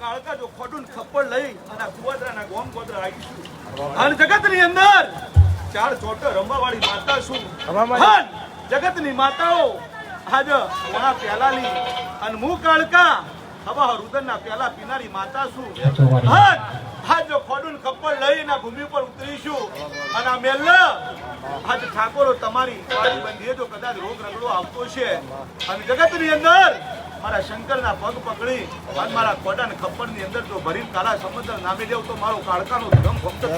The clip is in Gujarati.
કાળકા જો ખોડું ખપ્પડ લઈ અને આ કુવાદરાના ગોમ ગોદરા આવીશું અને જગતની અંદર ચાર ચોટો રમવાવાળી માતા છું. હન જગતની માતાઓ આજ વણા પ્યાલાલી અને હું કાળકા હવા રુદનના પહેલા પીનારી માતા છું. હન આજ જો ખોડું ખપ્પડ લઈને આ ભૂમિ પર ઉતરીશું. અને આ મેલ આજ ઠાકોરો તમારી બંધીએ જો કદાચ રોગ રગડો આવતો છે. અને જગતની અંદર મારા શંકરના પગ પકડી અને મારા કોડાને ખપ્પરની અંદર જો ભરીને કાળા સમુદ્ર નામી દેવ તો મારો કાળકાનો ધમ ફમતો